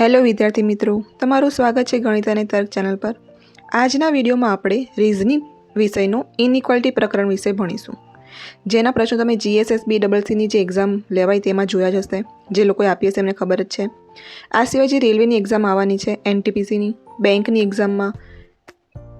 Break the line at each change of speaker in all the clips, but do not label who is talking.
Hello વિદ્યાર્થી મિત્રો, તમારું સ્વાગત છે ગણિત અને તર્ક ચેનલ પર. આજના વિડીયોમાં આપણે રીઝનિંગ વિષયનો ઇનઇક્વાલિટી પ્રકરણ વિશે ભણીશું. જેના પ્રશ્નો તમે જીએસએસબી ડબલ જે એક્ઝામ લેવાય તેમાં જોયા જ હશે, જે લોકોએ આપી હશે એમને ખબર જ છે. આ સિવાય જે રેલવેની એક્ઝામ આવવાની છે એનટીપીસીની બેંકની એક્ઝામમાં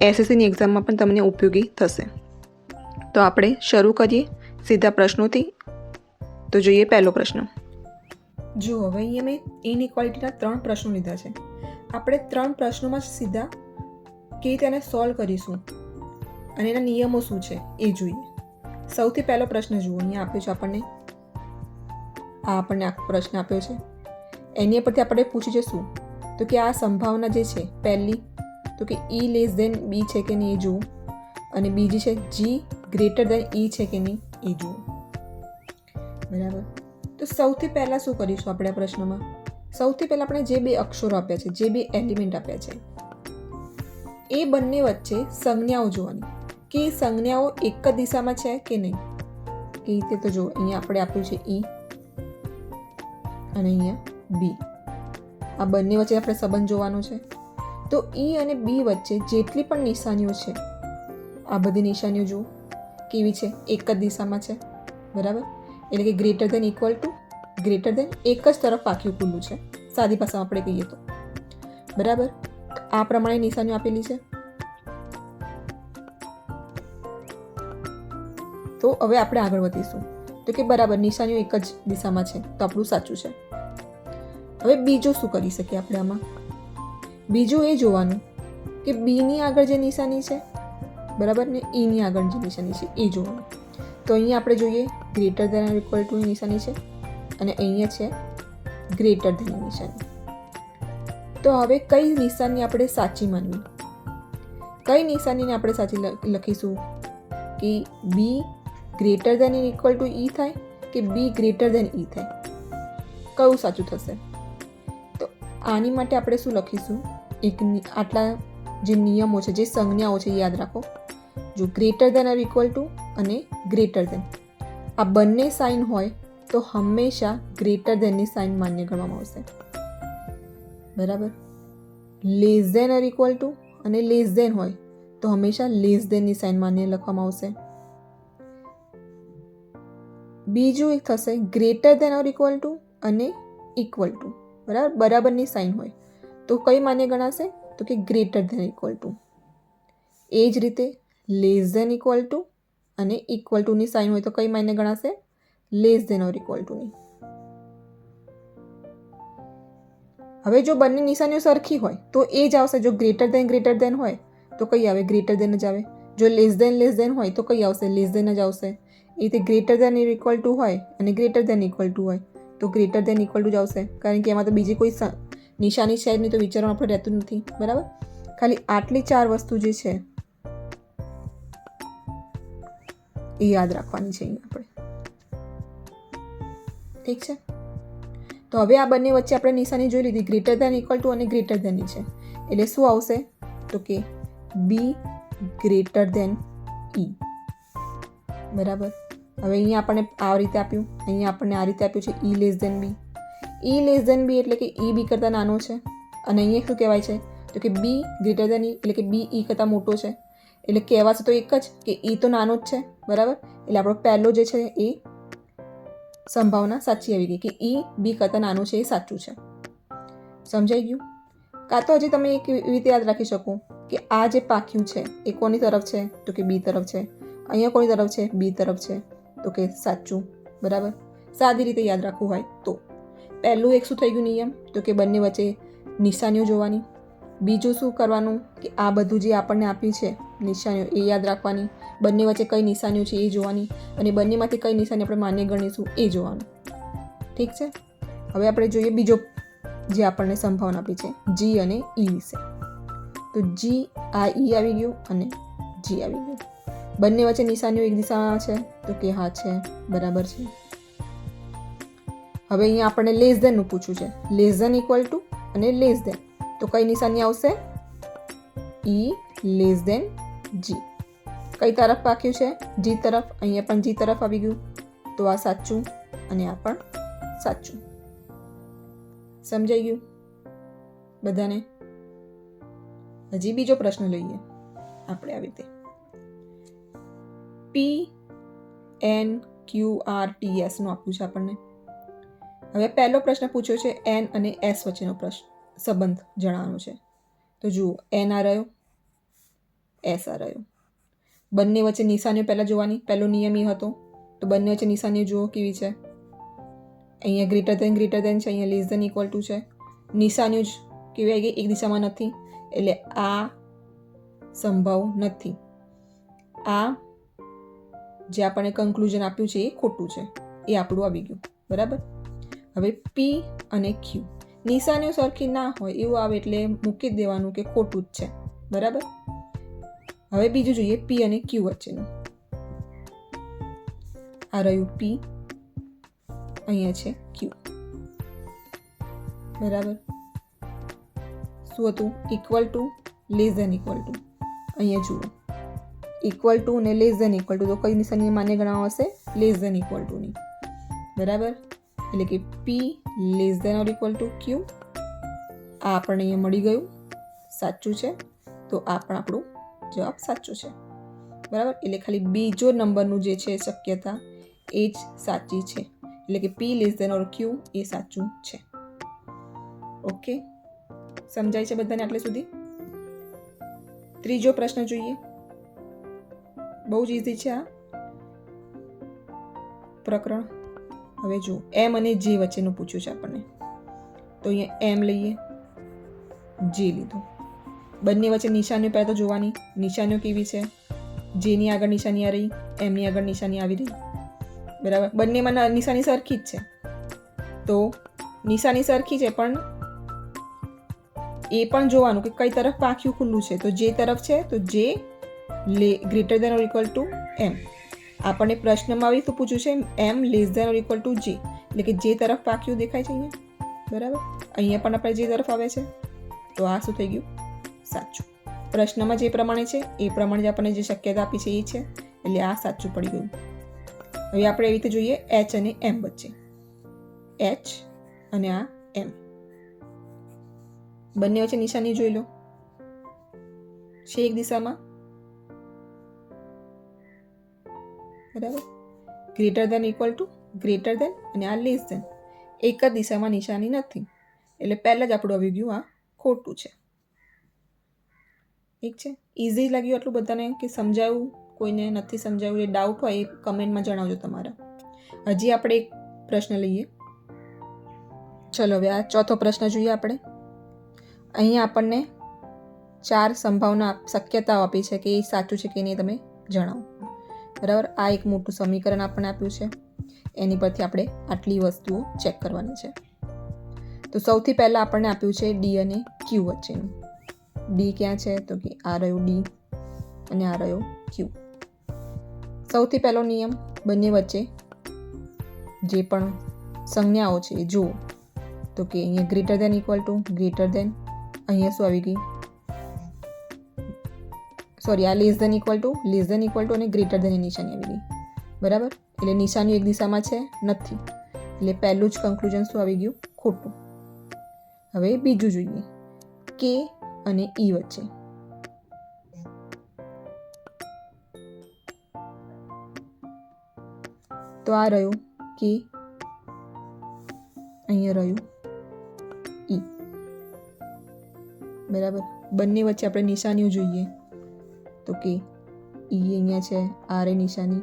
એસએસસીની એક્ઝામમાં પણ તમને ઉપયોગી થશે. તો આપણે શરૂ કરીએ સીધા પ્રશ્નોથી. તો જોઈએ પહેલો પ્રશ્ન. જો હવે અહીંયા મેં ઇનઇક્વાલિટીના ત્રણ પ્રશ્નો લીધા છે. આપણે ત્રણ પ્રશ્નોમાં જ સીધા કે તેને સોલ્વ કરીશું. અને એના નિયમો શું છે એ જોઈએ. સૌથી પહેલો પ્રશ્ન જુઓ, અહીંયા આપ્યો છે આપણને. આ આપણને આખો પ્રશ્ન આપ્યો છે. એની પરથી આપણે પૂછ્યું છે તો કે આ સંભાવના જે છે, પહેલી, તો કે ઈ લેસ દેન બી છે કે નહીં એ જુઓ. અને બીજી છે જી ગ્રેટર દેન ઈ છે કે નહીં એ જુઓ. બરાબર? તો સૌથી પહેલાં શું કરીશું આપણે આ પ્રશ્નમાં? સૌથી પહેલાં આપણે જે બે અક્ષરો આપ્યા છે, જે બે એલિમેન્ટ આપ્યા છે, એ બંને વચ્ચે સંજ્ઞાઓ જોવાની કે સંજ્ઞાઓ એક જ દિશામાં છે કે નહીં? એ રીતે તો જો અહીંયા આપણે આપ્યું છે ઈ અને અહીંયા બી. આ બંને વચ્ચે આપણે સંબંધ જોવાનો છે. તો ઈ અને બી વચ્ચે જેટલી પણ નિશાનીઓ છે, આ બધી નિશાનીઓ જુઓ, કેવી છે? એક જ દિશામાં છે. બરાબર? એટલે કે greater than equal to greater than એક જ તરફ આખ્યું ખુલ્લું છે. સાદી ભાષામાં આપણે કહીએ તો. બરાબર? આ પ્રમાણે નિશાનીઓ આપેલી છે. તો હવે આપણે આગળ વધીશું. તો કે બરાબર, નિશાનીઓ એક જ દિશામાં છે, તો આપણું સાચું છે. હવે બીજું શું કરી શકીએ આપણે આમાં? બીજું એ જોવાનું કે બીની આગળ જે નિશાની છે, બરાબર? ને ઈની આગળ જે નિશાની છે, એ જોવાનું. તો અહીંયા આપણે જોઈએ ગ્રેટર દેન ઓર ઇક્વલ ટુની નિશાની છે અને અહીંયા છે ગ્રેટર દેનની નિશાની. તો હવે કઈ નિશાની આપણે સાચી માનવી? કઈ નિશાનીને આપણે સાચી લખીશું? કે B greater than equal to E થાય કે બી ગ્રેટર દેન ઈ થાય? કયું સાચું થશે? તો આની માટે આપણે શું લખીશું? એક આટલા જે નિયમો છે, જે સંજ્ઞાઓ છે એ યાદ રાખો. જો greater than or equal to અને ગ્રેટર દેન આ બંને સાઇન હોય તો હંમેશા ગ્રેટર દેનની સાઇન માન્ય ગણવામાં આવશે. બરાબર? Less than or equal to અને લેસ દેન હોય તો હંમેશા લેસ દેનની સાઇન માન્ય લખવામાં આવશે. બીજું એક થશે greater than or equal to અને ઇક્વલ ટુ બરાબર? બરાબરની સાઇન હોય. તો કઈ માન્ય ગણાશે? તો કે ગ્રેટર દેન ઇક્વલ ટુ એ જ રીતે લેસ ધેન ઇક્વલ ટુ અને ઇક્વલ ટુની સાઇન હોય તો કઈ માન્ય ગણાશે? લેસ ધેન ઓર ઇક્વલ ટુની હવે જો બંને નિશાનીઓ સરખી હોય, તો એ જ આવશે. જો ગ્રેટર દેન ગ્રેટર દેન હોય, તો કઈ આવે? ગ્રેટર દેન જ આવે. જો લેસ દેન લેસ દેન હોય, તો કઈ આવશે? લેસ દેન જ આવશે. એ રીતે ગ્રેટર દેન ઇક્વલ ટુ હોય અને ગ્રેટર દેન ઇક્વલ ટુ હોય, તો ગ્રેટર દેન ઇક્વલ ટુ જ આવશે. કારણ કે એમાં તો બીજી કોઈ નિશાની છે નહીં, તો વિચારવાનું આપણે રહેતું નથી. બરાબર? ખાલી આટલી ચાર વસ્તુ જે છે એ યાદ રાખવાની છે અહીંયા આપણે. ઠીક છે? તો હવે આ બંને વચ્ચે આપણે નિશાની જોઈ લીધી. ગ્રેટર ધેન ઇક્વલ ટુ અને ગ્રેટર ધેનની છે. એટલે શું આવશે? તો કે બી ગ્રેટર ધેન ઈ બરાબર? હવે અહીંયા આપણને આ રીતે આપ્યું. અહીંયા આપણને આ રીતે આપ્યું છે E less than B E less than B એટલે કે ઈ બી કરતાં નાનો છે. અને અહીંયા શું કહેવાય છે? તો કે બી ગ્રેટર ધેન ઈ એટલે કે બી ઈ કરતાં મોટો છે. એટલે કહેવાશે તો એક જ કે ઈ તો નાનો જ છે. બરાબર? એટલે આપણો પહેલો જે છે એ સંભાવના સાચી આવી ગઈ કે ઈ બી કરતાં નાનું છે એ સાચું છે. સમજાઈ ગયું? કાં તો હજી તમે એક રીતે યાદ રાખી શકો કે આ જે પાક્યું છે એ કોની તરફ છે? તો કે બી તરફ છે. અહીંયા કોની તરફ છે? બી તરફ છે. તો કે સાચું. બરાબર? સાદી રીતે યાદ રાખવું હોય તો. પહેલું એક શું થઈ ગયું નિયમ? તો કે બંને વચ્ચે નિશાનીઓ જોવાની. બીજું શું કરવાનું કે આ બધું જે આપણને આપ્યું છે નિશાનીઓ એ યાદ રાખવાની. બંને વચ્ચે કઈ નિશાનીઓ છે એ જોવાની અને બંનેમાંથી કઈ નિશાની આપણે માન્ય ગણીશું એ જોવાનું. ઠીક છે? હવે આપણે જોઈએ બીજો જે આપણને સંભાવના આપી છે જી અને ઈ વિશે. તો જી આ ઈ આવી ગયું અને જી આવી ગયું. બંને વચ્ચે નિશાનીઓ એક દિશામાં છે, તો કે હા છે, બરાબર છે. હવે અહીંયા આપણને લેસ દેનનું પૂછ્યું છે. લેસ દેન ઇક્વલ ટુ અને લેસ દેન તો કઈ નિશાની આવશે? E less than G. કઈ તરફ પાક્યું છે? જી તરફ, અહીંયા પણ જી તરફ આવી ગયું. તો આ સાચું અને આ પણ સાચું. સમજાઈ ગયું? બધાને? હજી બીજો પ્રશ્ન લઈએ આપણે આવી રીતે. P N Q R T એસનું આપ્યું છે આપણને. હવે પહેલો પ્રશ્ન પૂછ્યો છે એન અને એસ વચ્ચેનો પ્રશ્ન સંબંધ જણાવવાનો છે. તો જુઓ એન આ રહ્યો એસ રહ્યો બંને વચ્ચે નિશાનીઓ પહેલાં જોવાની, પહેલો નિયમ એ હતો. તો બંને વચ્ચે નિશાનીઓ જુઓ કેવી છે. અહીંયા ગ્રેટર દેન ગ્રેટર દેન છે, અહીંયા લેસ દેન ઇક્વલ ટુ છે. નિશાનીઓ જ કેવી આવી ગઈ એક દિશામાં નથી, એટલે આ સંભવ નથી. આ જે આપણે કન્ક્લુઝન આપ્યું છે એ ખોટું છે. એ આપણું આવી ગયું. બરાબર? હવે પી અને ક્યુ નિશાનીઓ સરખી ના હોય એવું આવે એટલે મૂકી દેવાનું કે ખોટું જ છે. બરાબર? હવે બીજું જોઈએ પી અને ક્યુ વચ્ચેનું. આ રહ્યું પી અહીંયા છે ક્યુ બરાબર? શું હતું? Equal to less than equal to અહીંયા જુઓ. ઇક્વલ ટુ ને લેસ ધેન ઇક્વલ ટુ તો કઈ નિશાની માન્ય ગણાવ હશે લેસ ધેન ઇક્વલ ટુની બરાબર? એટલે કે P less than or equal to Q આ આપણને અહીંયા મળી ગયું. સાચું છે? તો આ પણ આપણું જવાબ સાચો છે. બરાબર? એટલે ખાલી બીજો નંબરનું જે છે શક્યતા એ જ સાચી છે. એટલે કે પી લેસ ધેન ઓર ક્યુ એ સાચું છે. ઓકે સમજાય છે બધાને આટલે સુધી? ત્રીજો પ્રશ્ન જોઈએ. બહુ જ ઇઝી છે આ. પ્રકરણ. હવે જુઓ. એમ અને જે વચ્ચેનું પૂછ્યું છે આપણને. તો અહીંયા એમ લઈએ. જે લીધું. બંને વચ્ચે નિશાનીઓ પહેલાં તો જોવાની નિશાનીઓ કેવી છે? જેની આગળ નિશાની આ રહી એમની આગળ નિશાની આવી રહી. બરાબર? બંનેમાં નિશાની સરખી જ છે. તો નિશાની સરખી છે, પણ એ પણ જોવાનું કે કઈ તરફ પાંખિયું ખુલ્લું છે. તો જે તરફ છે, તો જે લે, greater than or equal to એમ આપણને પ્રશ્નમાં આવી શું પૂછ્યું છે એમ less than or equal to જે એટલે કે જે તરફ પાંખિયું દેખાય છે અહીંયા. બરાબર? અહીંયા પણ આપણે જે તરફ આવે છે, તો આ શું થઈ ગયું? સાચું. પ્રશ્નમાં જે પ્રમાણે છે, એ પ્રમાણે જ આપણને જે શક્યતા આપી છે એ છે, એટલે આ સાચું પડી ગયું. હવે આપણે એવી રીતે જોઈએ એચ અને એમ વચ્ચે. એચ અને આ એમ બંને વચ્ચે નિશાની જોઈ લો. છે એક દિશામાં? બરાબર. Greater than equal to greater than અને આ લેસ દેન એક જ દિશામાં નિશાની નથી. એટલે પહેલાં જ આપણું આવી ગયું આ ખોટું છે. ઠીક છે? ઇઝી લાગ્યું આટલું બધાને કે સમજાયું? કોઈને નથી સમજાયું એ ડાઉટ હોય એ કમેન્ટમાં જણાવજો તમારા. હજી આપણે એક પ્રશ્ન લઈએ. ચલો હવે આ ચોથો પ્રશ્ન જોઈએ આપણે. અહીંયા આપણને ચાર સંભાવના શક્યતાઓ આપી છે કે એ સાચું છે કે નહીં તમે જણાવો. બરાબર? આ એક મોટું સમીકરણ આપણને આપ્યું છે. એની પરથી આપણે આટલી વસ્તુઓ ચેક કરવાની છે. તો સૌથી પહેલાં આપણને આપ્યું છે ડી અને ક્યુ વચ્ચેનું. ડી ક્યાં છે? તો કે આ રહ્યો ડી અને આ રહ્યો ક્યુ સૌથી પહેલો નિયમ બંને વચ્ચે જે પણ સંજ્ઞાઓ છે એ જુઓ. તો કે અહીંયા greater than equal to greater than અહીંયા શું આવી ગઈ સોરી આ less than equal to less than equal to અને ગ્રેટર દેન નિશાની આવી ગઈ. બરાબર? એટલે નિશાની એક દિશામાં છે, નથી. એટલે પહેલું જ કન્ક્લુઝન શું આવી ગયું? ખોટું. હવે બીજું જોઈએ. કે અને ઈ વચ્ચે. તો આ રહ્યું કે અહીંયા રહ્યું ઈ. બરાબર? બંને વચ્ચે આપણે નિશાનીઓ જોઈએ. તો કે ઈ અહીંયા છે આર એ નિશાની.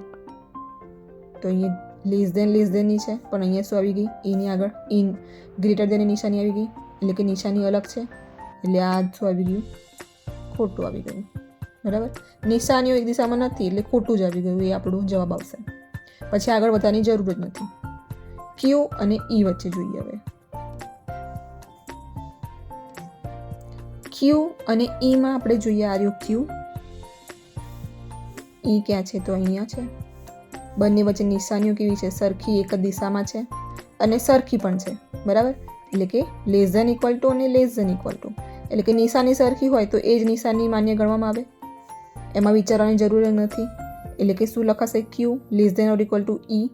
તો અહીંયા લેસ દેન લેસ દેનની છે, પણ અહીંયા શું આવી ગઈ? એની આગળ ઇન ગ્રેટર દેનની નિશાની આવી ગઈ. એટલે કે નિશાની અલગ છે. એટલે આ શું આવી ગયું. ખોટું આવી ગયું. બરાબર? નિશાનીઓ એક દિશામાં નથી, એટલે ખોટું જ આવી ગયું, એ આપણો જવાબ આવશે. પછી આગળ વધવાની જરૂર જ નથી. ક્યુ અને ઈ વચ્ચે જોઈએ હવે. ક્યુ અને ઈમાં આપણે જોઈએ આ ક્યુ ઈ ક્યાં છે? તો અહીંયા છે. બંને વચ્ચે નિશાનીઓ કેવી છે? સરખી એક જ દિશામાં છે. અને સરખી પણ છે. બરાબર? એટલે કે લેસ ધેન ઇક્વલ ટુ અને લેસ ધેન ઇક્વલ ટુ એટલે કે નિશાની સરખી હોય તો એ જ નિશાની માન્ય ગણવામાં આવે. એમાં વિચારવાની જરૂર નથી. એટલે કે શું લખાશે Q less than or equal to E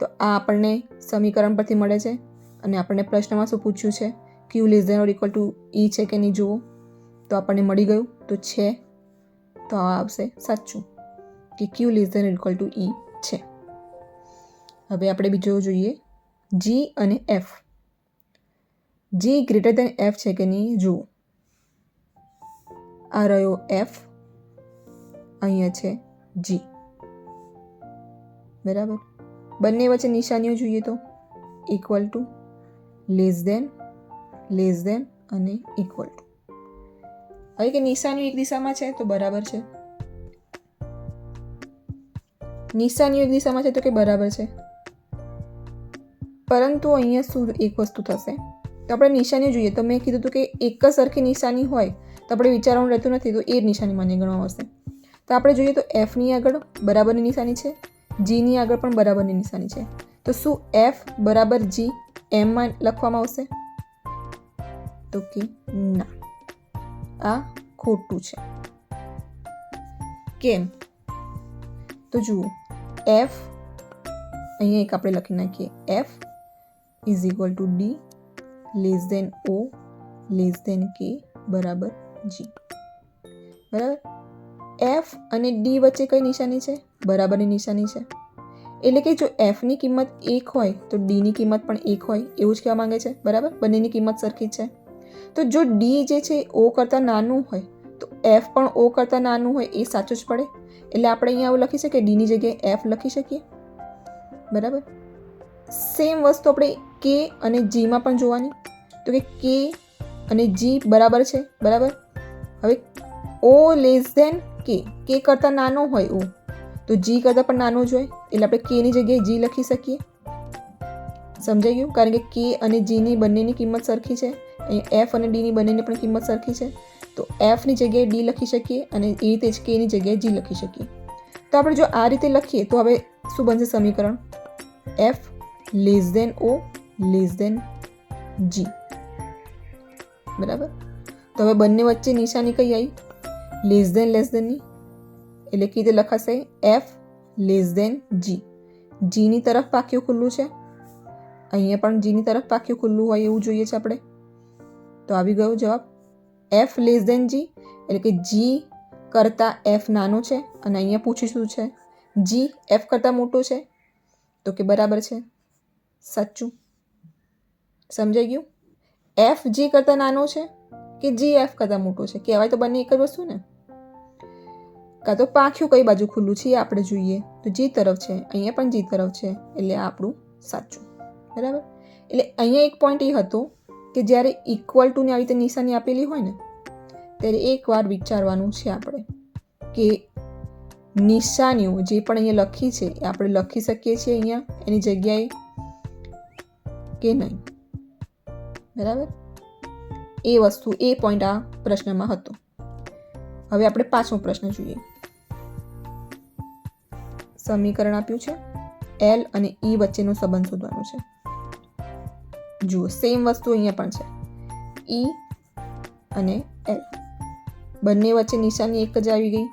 તો આ આપણને સમીકરણ પરથી મળે છે. અને આપણને પ્રશ્નમાં શું પૂછ્યું છે? Q less than or equal to E છે કે નહીં જુઓ? તો આપણને મળી ગયું. તો છે. તો આ આવશે સાચું. કે Q less than equal to E છે. હવે આપણે બીજો જોઈએ. જી અને F G greater than F છે કે નહીં? જુઓ. આ રહ્યો એફ અહીંયા છે જી બરાબર? બંને વચ્ચે નિશાનીઓ જોઈએ તો equal to less than less than અને ઇક્વલ ટુ હવે કે નિશાનીઓ એક દિશામાં છે તો બરાબર છે. નિશાનીઓ એક દિશામાં છે તો કે બરાબર છે. પરંતુ અહીંયા શું એક વસ્તુ થશે? તો આપણે નિશાનીઓ જોઈએ. તો મેં કીધું હતું કે એક જ સરખી નિશાની હોય તો આપણે વિચારવાનું રહેતું નથી, તો એ નિશાની મને ગણવા આવશે. તો આપણે જોઈએ તો એફની આગળ બરાબરની નિશાની છે જીની આગળ પણ બરાબરની નિશાની છે. તો શું એફ બરાબર જી એમમાં લખવામાં આવશે? તો કે ના. આ ખોટું છે. કેમ? તો જુઓ એફ અહીંયા એક આપણે લખી નાખીએ. F is equal to D less than O less than કે બરાબર જી. બરાબર? એફ અને ડી વચ્ચે કઈ નિશાની છે? બરાબરની નિશાની છે. એટલે કે જો એફની કિંમત એક હોય, તો ડીની કિંમત પણ એક હોય, એવું જ કહેવા માંગે છે. બરાબર? બંનેની કિંમત સરખી છે. તો જો ડી જે છે ઓ કરતાં નાનું હોય, તો એફ પણ ઓ કરતાં નાનું હોય, એ સાચું જ પડે. એટલે આપણે અહીંયા એવું લખી શકીએ ડીની જગ્યાએ એફ લખી શકીએ. બરાબર? સેમ વસ્તુ આપણે કે અને જીમાં પણ જોવાની. તો કે કે અને જી બરાબર છે. બરાબર? હવે ઓ લેસ ધેન કે કે કરતાં નાનો હોય ઓ. તો જી કરતાં પણ નાનો જ હોય. એટલે આપણે કેની જગ્યાએ જી લખી શકીએ. સમજાઈ ગયું? કારણ કે કે અને જીની બંનેની કિંમત સરખી છે. અહીં એફ અને ડીની બંનેની પણ કિંમત સરખી છે. તો એફની જગ્યાએ ડી લખી શકીએ અને એ રીતે જ કેની જગ્યાએ જી લખી શકીએ. તો આપણે જો આ રીતે લખીએ તો હવે શું બનશે સમીકરણ? F less than O less than G બરાબર? તો હવે બંને વચ્ચે નિશાની કઈ આવી? લેસ દેન લેસ દેનની એટલે કઈ રીતે લખાશે એફ, લેસ દેન જી. જીની તરફ પાક્યું ખુલ્લું છે? અહીંયા પણ જીની તરફ પાક્યું ખુલ્લું હોય એવું જોઈએ છે આપણે. તો આવી ગયો જવાબ. F, less than G. એટલે કે જી કરતાં એફ નાનો છે અને અહીંયા પૂછીશું છે? જી એફ કરતાં મોટો છે. તો કે બરાબર છે. સાચું. સમજાઈ ગયું? એફ જી કરતાં નાનો છે કે જી એફ કરતાં મોટો છે? કહેવાય તો બંને એક જ વસ્તુ ને? કાં તો પાંખ્યું કઈ બાજુ ખુલ્લું છે એ આપણે જોઈએ. તો જી તરફ છે, અહીંયા પણ જી તરફ છે, એટલે આપણું સાચું. બરાબર? એટલે અહીંયા એક પોઈન્ટ એ હતો કે જ્યારે ઇક્વલ ટુની આવી રીતે નિશાની આપેલી હોય ને, ત્યારે એકવાર વિચારવાનું છે આપણે કે નિશાનીઓ જે પણ અહીંયા લખી છે, એ આપણે લખી શકીએ છીએ અહીંયા એની જગ્યાએ કે નહીં? બરાબર? એ વસ્તુ એ પોઈન્ટ આ પ્રશ્નમાં હતો. હવે આપણે પાંચમો પ્રશ્ન જોઈએ. સમીકરણ આપ્યું છે. એલ અને ઈ વચ્ચેનો સંબંધ શોધવાનો છે. જુઓ સેમ વસ્તુ અહીંયા પણ છે. ઈ અને એલ બંને વચ્ચે નિશાની એક જ આવી ગઈ.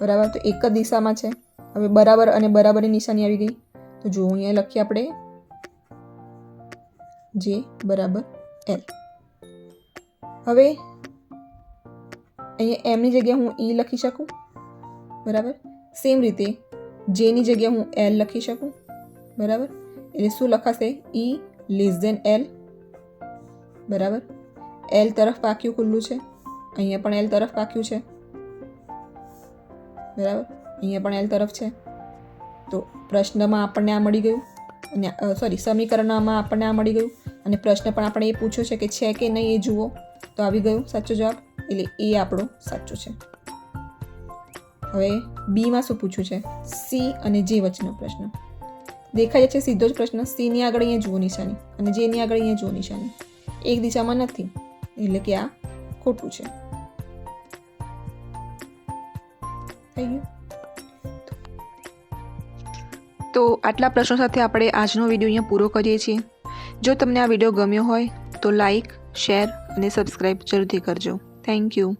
બરાબર, તો એક જ દિશામાં છે. હવે બરાબર અને બરાબરની નિશાની આવી ગઈ. તો જુઓ, અહીંયા લખીએ આપણે. જે બરાબર એલ હવે અહીંયા એમની જગ્યાએ હું ઈ લખી શકું? બરાબર? સેમ રીતે જેની જગ્યાએ હું એલ લખી શકું? બરાબર? એટલે શું લખાશે? ઈ લેસ દેન એલ બરાબર? એલ તરફ પાક્યું ખુલ્લું છે. અહીંયા પણ એલ તરફ પાક્યું છે. બરાબર? અહીંયા પણ એલ તરફ છે. તો પ્રશ્નમાં આપણને આ મળી ગયું. અને સોરી સમીકરણમાં આપણને આ મળી ગયું. અને પ્રશ્ન પણ આપણે એ પૂછ્યો છે કે છે કે નહીં એ જુઓ. તો આવી ગયું સાચો જવાબ? એટલે એ આપણો સાચો છે. હવે બીમાં શું પૂછ્યું છે? સી અને જે વચ્ચેનો પ્રશ્ન. દેખાય છે સીધો જ પ્રશ્ન સીની આગળ અહીંયા જુઓ નિશાની અને જેની આગળ અહીંયા જુઓ નિશાની. એક દિશામાં નથી. એટલે કે આ ખોટું છે. થઈ ગયું?
તો આટલા પ્રશ્નો સાથે આપણે આજનો વીડિયો અહીંયા પૂરો કરીએ છીએ. જો તમને આ વીડિયો ગમ્યો હોય તો લાઈક, શેર અને સબસ્ક્રાઈબ જરૂરથી કરજો. Thank you